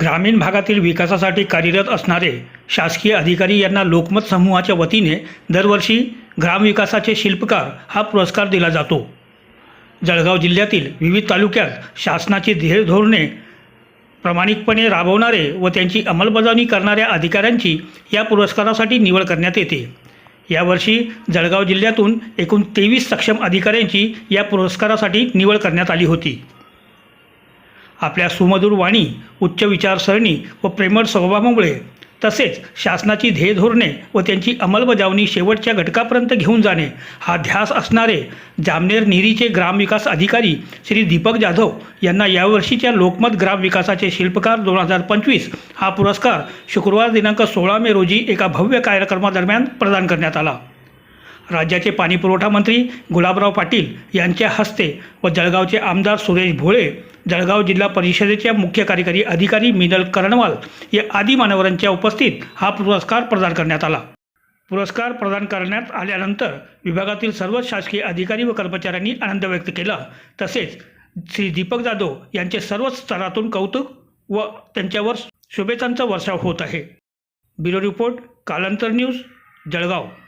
ग्रामीण भागातील विकासासाठी कार्यरत असणारे शासकीय अधिकारी यांना लोकमत समूहाच्या वतीने दरवर्षी ग्रामविकासाचे शिल्पकार हा पुरस्कार दिला जातो. जळगाव जिल्ह्यातील विविध तालुक्यात शासनाची ध्येय धोरणे प्रामाणिकपणे राबवणारे व त्यांची अंमलबजावणी करणाऱ्या अधिकाऱ्यांची या पुरस्कारासाठी निवड करण्यात येते. यावर्षी जळगाव जिल्ह्यातून एकूण तेवीस सक्षम अधिकाऱ्यांची या पुरस्कारासाठी निवड करण्यात आली होती. आपल्या सुमधुर वाणी उच्च विचारसरणी व प्रेमळ स्वभावामुळे तसेच शासनाची ध्येय धोरणे व त्यांची अंमलबजावणी शेवटच्या घटकापर्यंत घेऊन जाणे हा ध्यास असणारे जामनेर निरीचे ग्रामविकास अधिकारी श्री दीपक जाधव यांना यावर्षीच्या लोकमत ग्रामविकासाचे शिल्पकार दोन हजार पंचवीस हा पुरस्कार शुक्रवार दिनांक सोळा मे रोजी एका भव्य कार्यक्रमादरम्यान प्रदान करण्यात आला. राज्याचे पाणीपुरवठा मंत्री गुलाबराव पाटील यांच्या हस्ते व जळगावचे आमदार सुरेश भोळे जळगाव जिल्हा परिषदेच्या मुख्य कार्यकारी अधिकारी मिनल करणवाल या आदी मानवरांच्या उपस्थित हा पुरस्कार प्रदान करण्यात आला. पुरस्कार प्रदान करण्यात आल्यानंतर विभागातील सर्वच शासकीय अधिकारी व कर्मचाऱ्यांनी आनंद व्यक्त केला. तसेच श्री दीपक जाधव यांचे सर्वच स्तरातून कौतुक व त्यांच्यावर शुभेच्छांचा वर्षाव होत आहे. Bureau report Kalantar news Jalgaon.